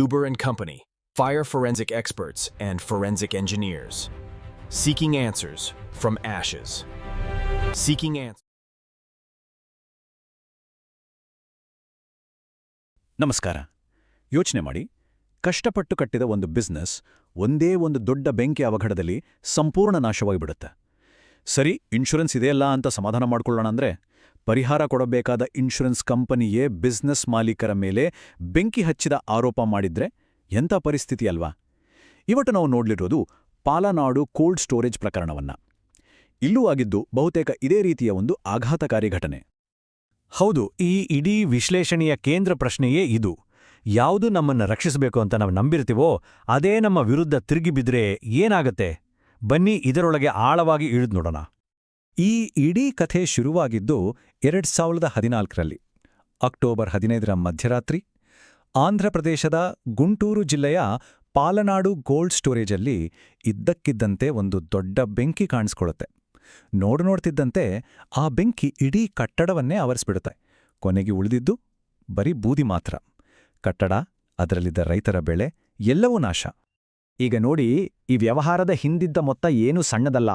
Zuber and Company, fire forensic experts and forensic engineers. Seeking answers from ashes. Seeking answers. ನಮಸ್ಕಾರ ಯೋಚನೆ ಮಾಡಿ ಕಷ್ಟಪಟ್ಟು ಕಟ್ಟಿದ ಒಂದು ಬಿಸ್ನೆಸ್ ಒಂದೇ ಒಂದು ದೊಡ್ಡ ಬೆಂಕಿ ಅವಘಡದಲ್ಲಿ ಸಂಪೂರ್ಣ ನಾಶವಾಗಿಬಿಡುತ್ತೆ ಸರಿ ಇನ್ಶೂರೆನ್ಸ್ ಇದೆಯಲ್ಲ ಅಂತ ಸಮಾಧಾನ ಮಾಡ್ಕೊಳ್ಳೋಣ ಅಂದ್ರೆ ಪರಿಹಾರ ಕೊಡಬೇಕಾದ ಇನ್ಶೂರೆನ್ಸ್ ಕಂಪನಿಯೇ ಬಿಸ್ನೆಸ್ ಮಾಲೀಕರ ಮೇಲೆ ಬೆಂಕಿ ಹಚ್ಚಿದ ಆರೋಪ ಮಾಡಿದ್ರೆ ಎಂಥ ಪರಿಸ್ಥಿತಿ ಅಲ್ವಾ? ಇವತ್ತು ನಾವು ನೋಡ್ಲಿರೋದು ಪಾಲನಾಡು ಕೋಲ್ಡ್ ಸ್ಟೋರೇಜ್ ಪ್ರಕರಣವನ್ನ. ಇಲ್ಲೂ ಆಗಿದ್ದು ಬಹುತೇಕ ಇದೇ ರೀತಿಯ ಒಂದು ಆಘಾತಕಾರಿ ಘಟನೆ. ಹೌದು, ಈ ಇಡೀ ವಿಶ್ಲೇಷಣೆಯ ಕೇಂದ್ರ ಪ್ರಶ್ನೆಯೇ ಇದು. ಯಾವುದು ನಮ್ಮನ್ನ ರಕ್ಷಿಸಬೇಕು ಅಂತ ನಾವು ನಂಬಿರ್ತೀವೋ, ಅದೇ ನಮ್ಮ ವಿರುದ್ಧ ತಿರುಗಿ ಬಿದ್ರೆ ಏನಾಗತ್ತೆ? ಬನ್ನಿ ಇದರೊಳಗೆ ಆಳವಾಗಿ ಇಳಿದು ನೋಡೋಣ ಈ ಇಡೀ ಕಥೆ ಶುರುವಾಗಿದ್ದು ಎರಡ್ ಸಾವಿರದ ಹದಿನಾಲ್ಕರಲ್ಲಿ ಅಕ್ಟೋಬರ್ ಹದಿನೈದರ ಮಧ್ಯರಾತ್ರಿ ಆಂಧ್ರಪ್ರದೇಶದ ಗುಂಟೂರು ಜಿಲ್ಲೆಯ ಪಾಲನಾಡು ಗೋಲ್ಡ್ ಸ್ಟೋರೇಜಲ್ಲಿ ಇದ್ದಕ್ಕಿದ್ದಂತೆ ಒಂದು ದೊಡ್ಡ ಬೆಂಕಿ ಕಾಣಿಸ್ಕೊಳ್ಳುತ್ತೆ. ನೋಡು ನೋಡ್ತಿದ್ದಂತೆ ಆ ಬೆಂಕಿ ಇಡೀ ಕಟ್ಟಡವನ್ನೇ ಆವರಿಸ್ಬಿಡುತ್ತೆ. ಕೊನೆಗೆ ಉಳಿದಿದ್ದು ಬರೀ ಬೂದಿ ಮಾತ್ರ. ಕಟ್ಟಡ, ಅದರಲ್ಲಿದ್ದ ರೈತರ ಬೆಳೆ ಎಲ್ಲವೂ ನಾಶ. ಈಗ ನೋಡಿ ಈ ವ್ಯವಹಾರದ ಹಿಂದಿದ್ದ ಮೊತ್ತ ಏನೂ ಸಣ್ಣದಲ್ಲ.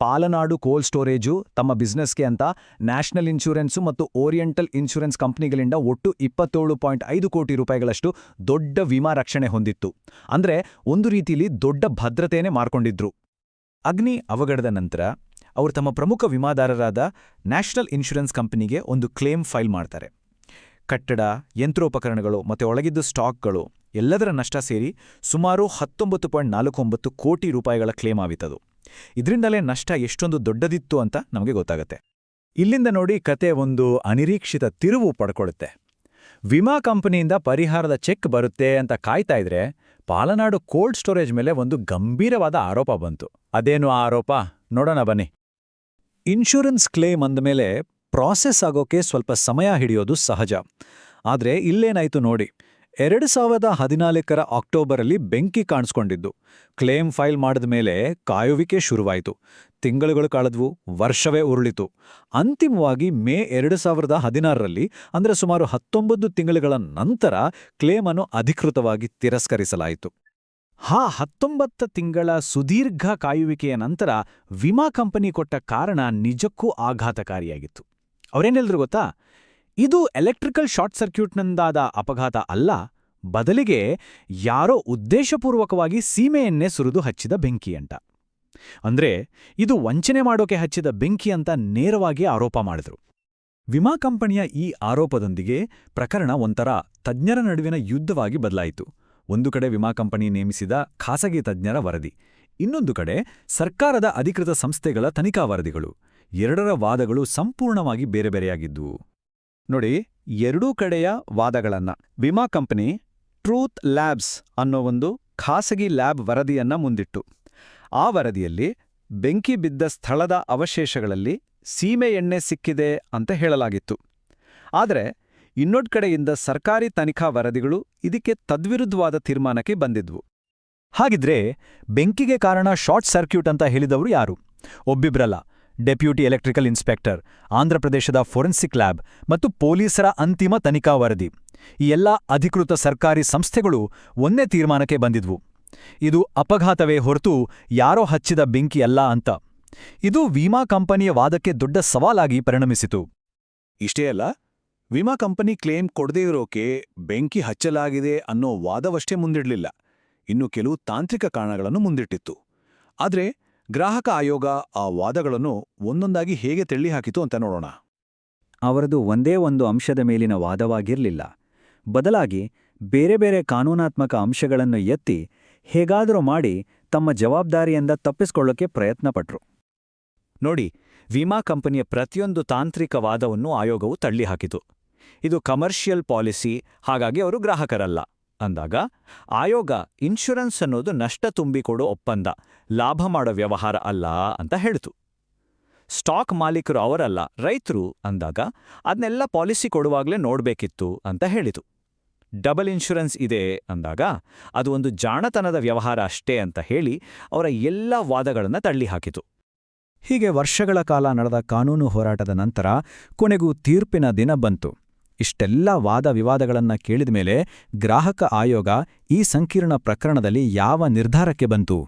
ಪಾಲನಾಡು ಕೋಲ್ಡ್ ಸ್ಟೋರೇಜು ತಮ್ಮ ಬಿಸ್ನೆಸ್ಗೆ ಅಂತ ನ್ಯಾಷನಲ್ ಇನ್ಶೂರೆನ್ಸು ಮತ್ತು ಓರಿಯೆಂಟಲ್ ಇನ್ಶೂರೆನ್ಸ್ ಕಂಪ್ನಿಗಳಿಂದ ಒಟ್ಟು ಇಪ್ಪತ್ತೇಳು ಪಾಯಿಂಟ್ ಐದು ಕೋಟಿ ರೂಪಾಯಿಗಳಷ್ಟು ದೊಡ್ಡ ವಿಮಾ ರಕ್ಷಣೆ ಹೊಂದಿತ್ತು. ಅಂದ್ರೆ ಒಂದು ರೀತಿಯಲ್ಲಿ ದೊಡ್ಡ ಭದ್ರತೆಯೇ ಮಾರ್ಕೊಂಡಿದ್ರು. ಅಗ್ನಿ ಅವಘಡದ ನಂತರ ಅವರು ತಮ್ಮ ಪ್ರಮುಖ ವಿಮಾದಾರರಾದ ನ್ಯಾಷನಲ್ ಇನ್ಶೂರೆನ್ಸ್ ಕಂಪನಿಗೆ ಒಂದು ಕ್ಲೇಮ್ ಫೈಲ್ ಮಾಡ್ತಾರೆ. ಕಟ್ಟಡ, ಯಂತ್ರೋಪಕರಣಗಳು ಮತ್ತೆ ಒಳಗಿದ್ದ ಸ್ಟಾಕ್ಗಳು ಎಲ್ಲದರ ನಷ್ಟ ಸೇರಿ ಸುಮಾರು ಹತ್ತೊಂಬತ್ತು ಪಾಯಿಂಟ್ ನಾಲ್ಕೊಂಬತ್ತು ಕೋಟಿ ರೂಪಾಯಿಗಳ ಕ್ಲೇಮ್ ಆವಿತದು. ಇದರಿಂದಲೇ ನಷ್ಟ ಎಷ್ಟೊಂದು ದೊಡ್ಡದಿತ್ತು ಅಂತ ನಮಗೆ ಗೊತ್ತಾಗತ್ತೆ. ಇಲ್ಲಿಂದ ನೋಡಿ ಕತೆ ಒಂದು ಅನಿರೀಕ್ಷಿತ ತಿರುವು ಪಡ್ಕೊಳ್ಳುತ್ತೆ ವಿಮಾ ಕಂಪನಿಯಿಂದ ಪರಿಹಾರದ ಚೆಕ್ ಬರುತ್ತೆ ಅಂತ ಕಾಯ್ತಾ ಇದ್ರೆ ಪಾಲನಾಡು ಕೋಲ್ಡ್ ಸ್ಟೋರೇಜ್ ಮೇಲೆ ಒಂದು ಗಂಭೀರವಾದ ಆರೋಪ ಬಂತು. ಅದೇನು ಆ ಆರೋಪ? ನೋಡೋಣ ಬನ್ನಿ. ಇನ್ಶೂರೆನ್ಸ್ ಕ್ಲೇಮ್ ಅಂದಮೇಲೆ ಪ್ರಾಸೆಸ್ ಆಗೋಕೆ ಸ್ವಲ್ಪ ಸಮಯ ಹಿಡಿಯೋದು ಸಹಜ. ಆದ್ರೆ ಇಲ್ಲೇನಾಯ್ತು ನೋಡಿ. ಎರಡು ಸಾವಿರದ ಹದಿನಾಲ್ಕರ ಅಕ್ಟೋಬರಲ್ಲಿ ಬೆಂಕಿ ಕಾಣಿಸ್ಕೊಂಡಿದ್ದು. ಕ್ಲೇಮ್ ಫೈಲ್ ಮಾಡಿದ ಮೇಲೆ ಕಾಯುವಿಕೆ ಶುರುವಾಯಿತು. ತಿಂಗಳುಗಳು ಕಳೆದ್ವು, ವರ್ಷವೇ ಉರುಳಿತು. ಅಂತಿಮವಾಗಿ ಮೇ ಎರಡು ಸಾವಿರದ ಹದಿನಾರರಲ್ಲಿ, ಅಂದರೆ ಸುಮಾರು ಹತ್ತೊಂಬತ್ತು ತಿಂಗಳುಗಳ ನಂತರ ಕ್ಲೇಮನ್ನು ಅಧಿಕೃತವಾಗಿ ತಿರಸ್ಕರಿಸಲಾಯಿತು. ಹಾ ಹತ್ತೊಂಬತ್ತ ತಿಂಗಳ ಸುದೀರ್ಘ ಕಾಯುವಿಕೆಯ ನಂತರ ವಿಮಾ ಕಂಪನಿ ಕೊಟ್ಟ ಕಾರಣ ನಿಜಕ್ಕೂ ಆಘಾತಕಾರಿಯಾಗಿತ್ತು. ಅವರೇನೆಲ್ದ್ರು ಗೊತ್ತಾ? ಇದು ಎಲೆಕ್ಟ್ರಿಕಲ್ ಶಾರ್ಟ್ ಸರ್ಕ್ಯೂಟ್ನಿಂದಾದ ಅಪಘಾತ ಅಲ್ಲ, ಬದಲಿಗೆ ಯಾರೋ ಉದ್ದೇಶಪೂರ್ವಕವಾಗಿ ಸೀಮೆಯನ್ನೇ ಸುರಿದು ಹಚ್ಚಿದ ಬೆಂಕಿ ಅಂತ ಅಂದ್ರೆ, ಇದು ವಂಚನೆ ಮಾಡೋಕೆ ಹಚ್ಚಿದ ಬೆಂಕಿ ಅಂತ ನೇರವಾಗಿ ಆರೋಪ ಮಾಡಿದ್ರು. ವಿಮಾ ಕಂಪನಿಯ ಈ ಆರೋಪದೊಂದಿಗೆ ಪ್ರಕರಣ ಒಂಥರ ತಜ್ಞರ ನಡುವಿನ ಯುದ್ಧವಾಗಿ ಬದಲಾಯಿತು. ಒಂದು ಕಡೆ ವಿಮಾ ಕಂಪನಿ ನೇಮಿಸಿದ ಖಾಸಗಿ ತಜ್ಞರ ವರದಿ, ಇನ್ನೊಂದು ಕಡೆ ಸರ್ಕಾರದ ಅಧಿಕೃತ ಸಂಸ್ಥೆಗಳ ತನಿಖಾ ವರದಿಗಳು. ಎರಡರ ವಾದಗಳು ಸಂಪೂರ್ಣವಾಗಿ ಬೇರೆ ಬೇರೆಯಾಗಿದ್ದುವು. ನೋಡಿ, ಎರಡೂ ಕಡೆಯ ವಾದಗಳನ್ನ. ವಿಮಾ ಕಂಪನಿ ಟ್ರೂತ್ ಲ್ಯಾಬ್ಸ್ ಅನ್ನೋ ಒಂದು ಖಾಸಗಿ ಲ್ಯಾಬ್ ವರದಿಯನ್ನ ಮುಂದಿಟ್ಟು. ಆ ವರದಿಯಲ್ಲಿ ಬೆಂಕಿ ಬಿದ್ದ ಸ್ಥಳದ ಅವಶೇಷಗಳಲ್ಲಿ ಸೀಮೆ ಎಣ್ಣೆ ಸಿಕ್ಕಿದೆ ಅಂತ ಹೇಳಲಾಗಿತ್ತು. ಆದರೆ, ಇನ್ನೊಂದು ಕಡೆಯಿಂದ ಸರ್ಕಾರಿ ತನಿಖಾ ವರದಿಗಳು ಇದಕ್ಕೆ ತದ್ವಿರುದ್ಧವಾದ ತೀರ್ಮಾನಕ್ಕೆ ಬಂದಿದ್ವು. ಹಾಗಿದ್ರೆ, ಬೆಂಕಿಗೆ ಕಾರಣ ಶಾರ್ಟ್ ಸರ್ಕ್ಯೂಟ್ ಅಂತ ಹೇಳಿದವರು ಯಾರು? ಒಬ್ಬಿಬ್ರಲ್ಲ. ಡೆಪ್ಯೂಟಿ ಎಲೆಕ್ಟ್ರಿಕಲ್ ಇನ್ಸ್ಪೆಕ್ಟರ್ ಆಂಧ್ರಪ್ರದೇಶದ ಫೋರೆನ್ಸಿಕ್ ಲ್ಯಾಬ್ ಮತ್ತು ಪೊಲೀಸರ ಅಂತಿಮ ತನಿಖಾ ವರದಿ. ಈ ಎಲ್ಲ ಅಧಿಕೃತ ಸರ್ಕಾರಿ ಸಂಸ್ಥೆಗಳು ಒಂದೇ ತೀರ್ಮಾನಕ್ಕೆ ಬಂದಿದ್ವು. ಇದು ಅಪಘಾತವೇ ಹೊರತು ಯಾರೋ ಹಚ್ಚಿದ ಬೆಂಕಿಯಲ್ಲ ಅಂತ. ಇದು ವಿಮಾ ಕಂಪನಿಯ ವಾದಕ್ಕೆ ದೊಡ್ಡ ಸವಾಲಾಗಿ ಪರಿಣಮಿಸಿತು. ಇಷ್ಟೇ ಅಲ್ಲ, ವಿಮಾ ಕಂಪನಿ ಕ್ಲೇಮ್ ಕೊಡದೇ ಇರೋಕೆ ಬೆಂಕಿ ಹಚ್ಚಲಾಗಿದೆ ಅನ್ನೋ ವಾದವಷ್ಟೇ ಮುಂದಿಡಲಿಲ್ಲ. ಇನ್ನು ಕೆಲವು ತಾಂತ್ರಿಕ ಕಾರಣಗಳನ್ನು ಮುಂದಿಟ್ಟಿತ್ತು. ಆದ್ರೆ ಗ್ರಾಹಕ ಆಯೋಗ ಆ ವಾದಗಳನ್ನು ಒಂದೊಂದಾಗಿ ಹೇಗೆ ತಳ್ಳಿಹಾಕಿತು ಅಂತ ನೋಡೋಣ. ಅವರದು ಒಂದೇ ಒಂದು ಅಂಶದ ಮೇಲಿನ ವಾದವಾಗಿರಲಿಲ್ಲ. ಬದಲಾಗಿ ಬೇರೆ ಬೇರೆ ಕಾನೂನಾತ್ಮಕ ಅಂಶಗಳನ್ನು ಎತ್ತಿ ಹೇಗಾದರೂ ಮಾಡಿ ತಮ್ಮ ಜವಾಬ್ದಾರಿಯಿಂದ ತಪ್ಪಿಸ್ಕೊಳ್ಳೋಕೆ ಪ್ರಯತ್ನಪಟ್ರು. ನೋಡಿ, ವಿಮಾ ಕಂಪನಿಯ ಪ್ರತಿಯೊಂದು ತಾಂತ್ರಿಕ ವಾದವನ್ನು ಆಯೋಗವು ತಳ್ಳಿಹಾಕಿತು. ಇದು ಕಮರ್ಷಿಯಲ್ ಪಾಲಿಸಿ, ಹಾಗಾಗಿ ಅವರು ಗ್ರಾಹಕರಲ್ಲ. ಅಂದಾಗ, ಆಯೋಗ ಇನ್ಶೂರೆನ್ಸ್ ಅನ್ನೋದು ನಷ್ಟ ತುಂಬಿಕೊಡೋ ಒಪ್ಪಂದ, ಲಾಭ ಮಾಡೋ ವ್ಯವಹಾರ ಅಲ್ಲ ಅಂತ ಹೇಳ್ತು. ಸ್ಟಾಕ್ ಮಾಲೀಕರು ಅವರಲ್ಲ, ರೈತರು ಅಂದಾಗ ಅದನ್ನೆಲ್ಲ ಪಾಲಿಸಿ ಕೊಡುವಾಗಲೇ ನೋಡಬೇಕಿತ್ತು ಅಂತ ಹೇಳಿತು. ಡಬಲ್ ಇನ್ಶೂರೆನ್ಸ್ ಇದೆ ಅಂದಾಗ, ಅದು ಒಂದು ಜಾಣತನದ ವ್ಯವಹಾರ ಅಷ್ಟೇ ಅಂತ ಹೇಳಿ ಅವರ ಎಲ್ಲ ವಾದಗಳನ್ನು ತಳ್ಳಿಹಾಕಿತು ಹೀಗೆ ವರ್ಷಗಳ ಕಾಲ ನಡೆದ ಕಾನೂನು ಹೋರಾಟದ ನಂತರ ಕೊನೆಗೂ ತೀರ್ಪಿನ ದಿನ ಬಂತು. ಇಷ್ಟೆಲ್ಲ ವಾದ ವಿವಾದಗಳನ್ನ ಕೇಳಿದ ಮೇಲೆ ಗ್ರಾಹಕ ಆಯೋಗ ಈ ಸಂಕೀರ್ಣ ಪ್ರಕರಣದಲ್ಲಿ ಯಾವ ನಿರ್ಧಾರಕ್ಕೆ ಬಂತು?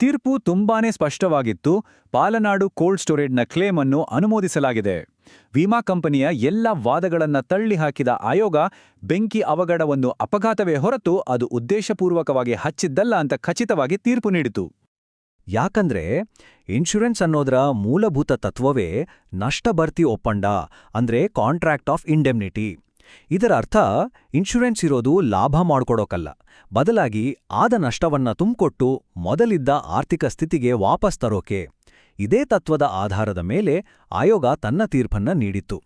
ತೀರ್ಪು ತುಂಬಾನೇ ಸ್ಪಷ್ಟವಾಗಿತ್ತು. ಪಾಲನಾಡು ಕೋಲ್ಡ್ ಸ್ಟೋರೇಜ್ನ ಕ್ಲೇಮ್ ಅನ್ನು ಅನುಮೋದಿಸಲಾಗಿದೆ. ವಿಮಾ ಕಂಪನಿಯ ಎಲ್ಲ ವಾದಗಳನ್ನ ತಳ್ಳಿಹಾಕಿದ ಆಯೋಗ ಬೆಂಕಿ ಅವಘಡವನ್ನು ಅಪಘಾತವೇ ಹೊರತು ಅದು ಉದ್ದೇಶಪೂರ್ವಕವಾಗಿ ಹಚ್ಚಿದ್ದಲ್ಲ ಅಂತ ಖಚಿತವಾಗಿ ತೀರ್ಪು ನೀಡಿತು. ಯಾಕಂದ್ರೆ ಇನ್ಶೂರೆನ್ಸ್ ಅನ್ನೋದರ ಮೂಲಭೂತ ತತ್ವವೇ ನಷ್ಟಭರ್ತಿ ಒಪ್ಪಂಡ ಅಂದ್ರೆ ಕಾಂಟ್ರಾಕ್ಟ್ ಆಫ್ ಇಂಡೆಮ್ನಿಟಿ ಇದರ ಅರ್ಥ ಇನ್ಶೂರೆನ್ಸ್ ಇರೋದು ಲಾಭ ಮಾಡ್ಕೊಡೋಕಲ್ಲ. ಬದಲಾಗಿ ಆದ ನಷ್ಟವನ್ನ ತುಂಬಿಕೊಟ್ಟು ಮೊದಲಿದ್ದ ಆರ್ಥಿಕ ಸ್ಥಿತಿಗೆ ವಾಪಸ್ ತರೋಕೆ. ಇದೇ ತತ್ವದ ಆಧಾರದ ಮೇಲೆ ಆಯೋಗ ತನ್ನ ತೀರ್ಪನ್ನ ನೀಡಿತ್ತು.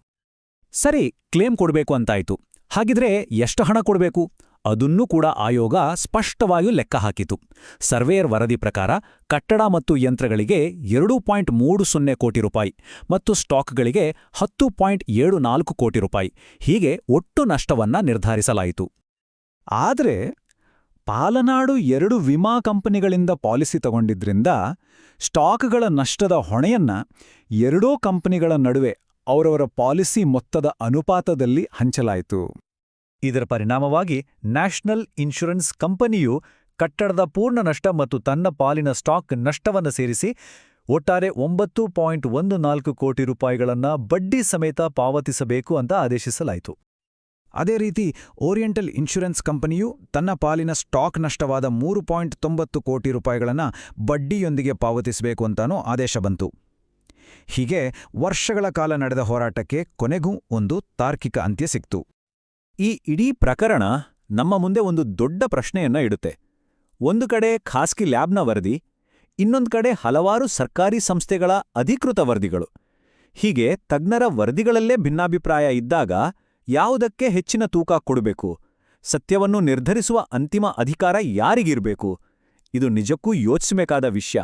ಸರಿ ಕ್ಲೇಮ್ ಕೊಡಬೇಕು ಅಂತಾಯ್ತು. ಹಾಗಿದ್ರೆ ಎಷ್ಟು ಹಣ ಕೊಡ್ಬೇಕು? ಅದನ್ನೂ ಕೂಡ ಆಯೋಗ ಸ್ಪಷ್ಟವಾಗಿ ಲೆಕ್ಕ ಹಾಕಿತು. ಸರ್ವೇಯರ್ ವರದಿ ಪ್ರಕಾರ ಕಟ್ಟಡ ಮತ್ತು ಯಂತ್ರಗಳಿಗೆ ಎರಡು ಪಾಯಿಂಟ್ ಮೂರು ಸೊನ್ನೆ ಕೋಟಿ ರೂಪಾಯಿ ಮತ್ತು ಸ್ಟಾಕ್ಗಳಿಗೆ ಹತ್ತು ಪಾಯಿಂಟ್ ಏಳು ನಾಲ್ಕು ಕೋಟಿ ರೂಪಾಯಿ. ಹೀಗೆ ಒಟ್ಟು ನಷ್ಟವನ್ನ ನಿರ್ಧರಿಸಲಾಯಿತು. ಆದರೆ ಪಾಲನಾಡು ಎರಡು ವಿಮಾ ಕಂಪನಿಗಳಿಂದ ಪಾಲಿಸಿ ತಗೊಂಡಿದ್ರಿಂದ ಸ್ಟಾಕ್ಗಳ ನಷ್ಟದ ಹೊಣೆಯನ್ನ ಎರಡೂ ಕಂಪನಿಗಳ ನಡುವೆ ಅವರವರ ಪಾಲಿಸಿ ಮೊತ್ತದ ಅನುಪಾತದಲ್ಲಿ ಹಂಚಲಾಯಿತು. ಇದರ ಪರಿಣಾಮವಾಗಿ ನ್ಯಾಷನಲ್ ಇನ್ಶೂರೆನ್ಸ್ ಕಂಪನಿಯು ಕಟ್ಟಡದ ಪೂರ್ಣ ನಷ್ಟ ಮತ್ತು ತನ್ನ ಪಾಲಿನ ಸ್ಟಾಕ್ ನಷ್ಟವನ್ನು ಸೇರಿಸಿ ಒಟ್ಟಾರೆ ಒಂಬತ್ತು ಪಾಯಿಂಟ್ ಒಂದು ನಾಲ್ಕು ಕೋಟಿ ರೂಪಾಯಿಗಳನ್ನು ಬಡ್ಡಿ ಸಮೇತ ಪಾವತಿಸಬೇಕು ಅಂತ ಆದೇಶಿಸಲಾಯಿತು. ಅದೇ ರೀತಿ ಓರಿಯೆಂಟಲ್ ಇನ್ಶೂರೆನ್ಸ್ ಕಂಪನಿಯು ತನ್ನ ಪಾಲಿನ ಸ್ಟಾಕ್ ನಷ್ಟವಾದ ಮೂರು ಪಾಯಿಂಟ್ ತೊಂಬತ್ತು ಕೋಟಿ ರೂಪಾಯಿಗಳನ್ನು ಬಡ್ಡಿಯೊಂದಿಗೆ ಪಾವತಿಸಬೇಕು ಅಂತಾನೂ ಆದೇಶ ಬಂತು. ಹೀಗೆ ವರ್ಷಗಳ ಕಾಲ ನಡೆದ ಹೋರಾಟಕ್ಕೆ ಕೊನೆಗೂ ಒಂದು ತಾರ್ಕಿಕ ಅಂತ್ಯ ಸಿಕ್ತು. ಈ ಇಡೀ ಪ್ರಕರಣ ನಮ್ಮ ಮುಂದೆ ಒಂದು ದೊಡ್ಡ ಪ್ರಶ್ನೆಯನ್ನ ಇಡುತ್ತೆ. ಒಂದು ಕಡೆ ಖಾಸಗಿ ಲ್ಯಾಬ್ನ ವರದಿ, ಇನ್ನೊಂದು ಕಡೆ ಹಲವಾರು ಸರ್ಕಾರಿ ಸಂಸ್ಥೆಗಳ ಅಧಿಕೃತ ವರದಿಗಳು. ಹೀಗೆ ತಜ್ಞರ ವರದಿಗಳಲ್ಲೇ ಭಿನ್ನಾಭಿಪ್ರಾಯ ಇದ್ದಾಗ ಯಾವುದಕ್ಕೆ ಹೆಚ್ಚಿನ ತೂಕ ಕೊಡಬೇಕು? ಸತ್ಯವನ್ನು ನಿರ್ಧರಿಸುವ ಅಂತಿಮ ಅಧಿಕಾರ ಯಾರಿಗಿರಬೇಕು? ಇದು ನಿಜಕ್ಕೂ ಯೋಚಿಸಬೇಕಾದ ವಿಷಯ.